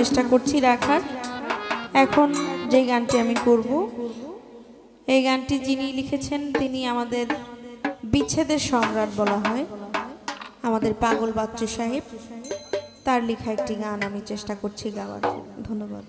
চেষ্টা করছি রাখার এখন যে গানটি আমি করব, এই গানটি যিনি লিখেছেন, তিনি আমাদের বিচ্ছেদের সম্রাট বলা হয়। আমাদের পাগল বাচ্চু সাহেব, তার লেখা একটি গান আমি চেষ্টা করছি গাওয়ার ধন্যবাদ।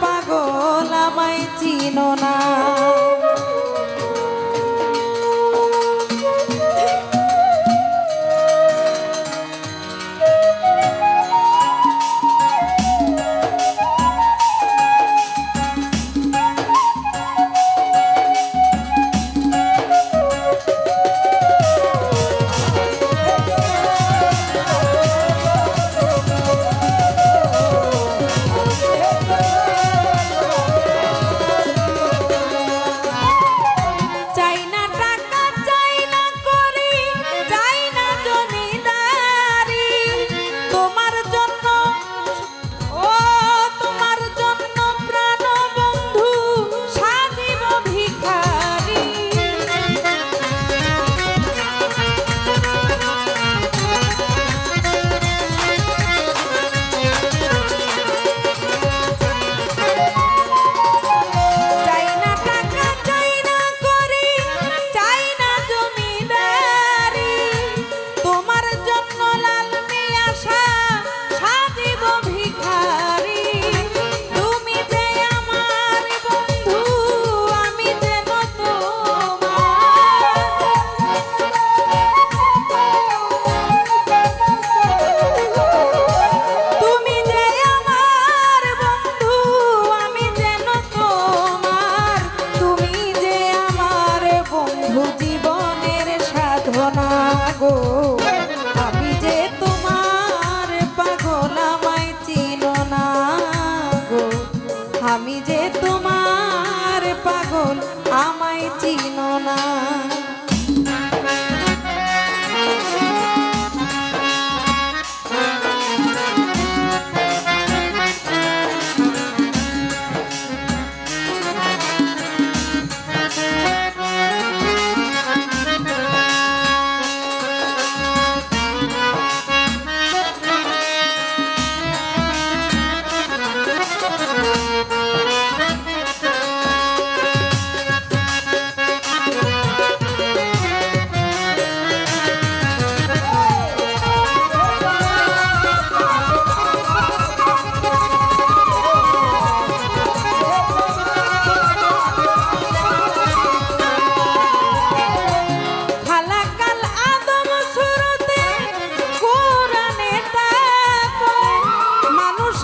পাগল আমায় চিনো না। পাগল আমায় চিনো না।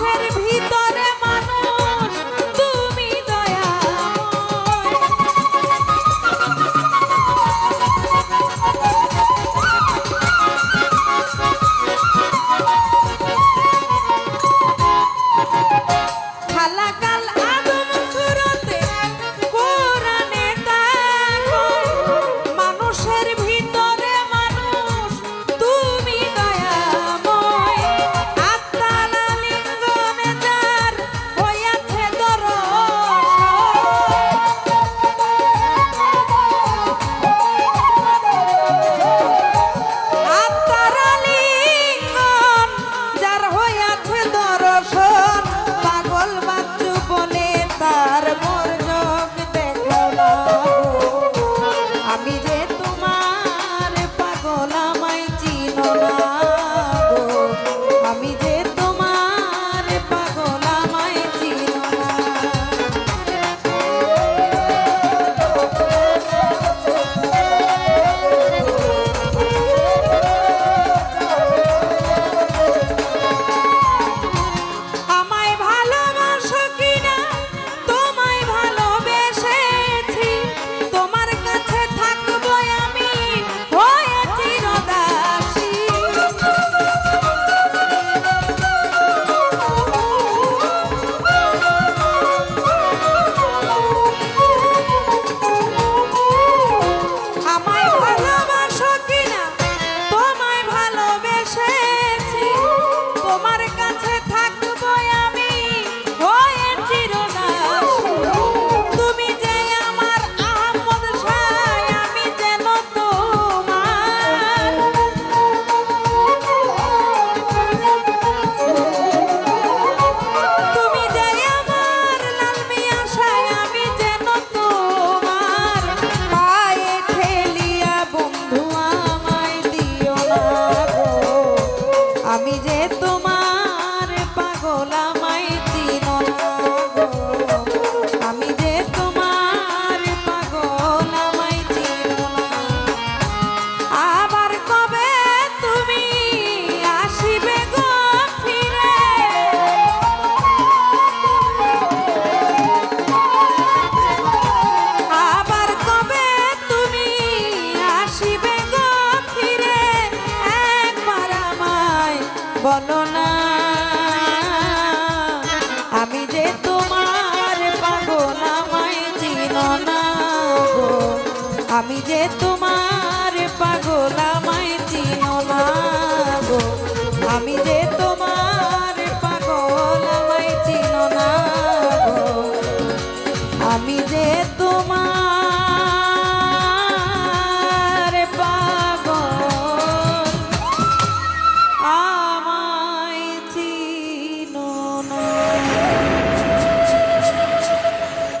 মানুষের ভিতর বলো না।